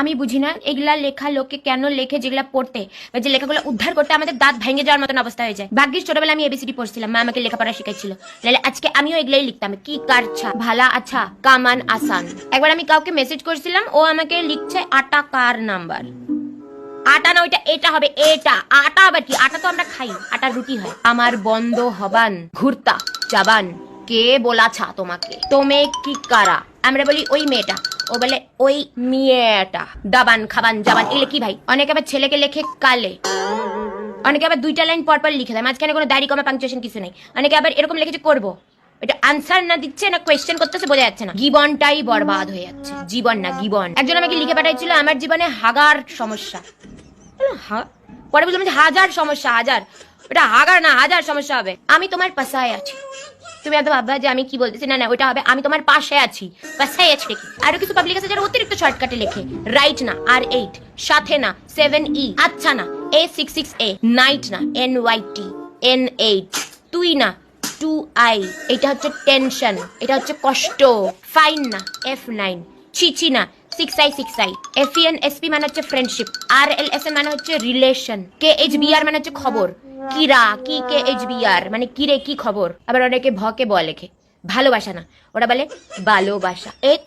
আমি বুঝি না, এগুলা লেখা লোকে কেন লেখে যেগুলা পড়তে? যে লেখাগুলো উদ্ধার করতে আমাদের দাঁত ভেঙে যাওয়ার মতন অবস্থা হয়ে যায়। ভাগ্যিস ছোটবেলা আমি এবিসিডি পড়ছিলাম, মা আমাকে লেখাপড়া শিখাইছিল। নাহলে আজকে আমিও এগুলাই লিখতাম। কি কারছা, ভালা আচ্ছা কামান আসান। একবার আমি কাউকে মেসেজ করছিলাম, ও আমাকে লিখছে আটা কার নাম্বার? আটা না, ওইটা এটা হবে, এটা। আটা আবার কি? আটা তো আমরা খাই, আটা রুটি হয়। আমার বন্ধ হবান, ঘুরতা যাবান, কে বলাছা তোমাকে? তোমে কি কারা? আমরা বলি ওই মেয়েটা। ও বলে, ওই মেয়েটা, দাবান, খাবান, জাবান এলে কি ভাই? অনেকে আবার ছেলেকে লেখে কালে। অনেকে আবার দুইটা লাইন পর পর লিখে দেয়। মাঝখানে কোনো দাড়ি কমা পাংচুয়েশন কিছু নেই। অনেকে আবার এরকম লিখেছে করব। এটা আনসার না দিচ্ছে না কোয়েশ্চেন করতেছে, বোঝা যাচ্ছে না। জীবনটাই বরবাদ হয়ে যাচ্ছে। জীবন না, জীবন। একজন আমাকে লিখে পাঠাইছিল, আমার জীবনে হাগার সমস্যা। পরে বুঝলাম হাজার সমস্যা, হাজার। ওটা হাগার না, হাজার সমস্যা হবে। আমি তোমার পাশায় আছি। তুমি এত ভাববা যে আমি কি বলতেছি? না না ওটা হবে, আমি তোমার পাশে আছি। পাশায় আছি রেখে আরও কিছু পাবলিক আছে যারা অতিরিক্ত শর্টকাটে লেখে। রাইট না আর এইট সাথে না সেভেন ই আচ্ছা না A six six A night না N Y T N eight তুই না টু আই এটা হচ্ছে টেনশন এটা হচ্ছে কষ্ট। ফাইন না এফ নাইন ছিছি না six I six I F N S P মানে হচ্ছে ফ্রেন্ডশিপ আর এল এস এন মানে হচ্ছে relation K H B R মানে হচ্ছে খবর। কিরা, কি কে এইচ বি আর মানে কিরে, কি খবর? আবার অনেকে ভকে ব লেখে। ভালোবাসা না। ওরা বলে ভালোবাসা। এক,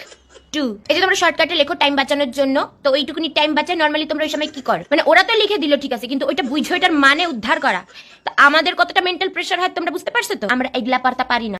টু। এই যে তোমরা শর্টকাটে লেখো টাইম বাঁচানোর জন্য, তো ওইটুকুনি টাইম বাঁচায় নর্মালি তোমরা ওই সময় কি করো? মানে ওরা তো লিখে দিল, ঠিক আছে, কিন্তু ওইটা বুঝে ওইটার মানে উদ্ধার করা। তা আমাদের কতটা মেন্টাল প্রেশার হয় তোমরা বুঝতে পারছ তো? আমরা এগুলা পারতা পারি না।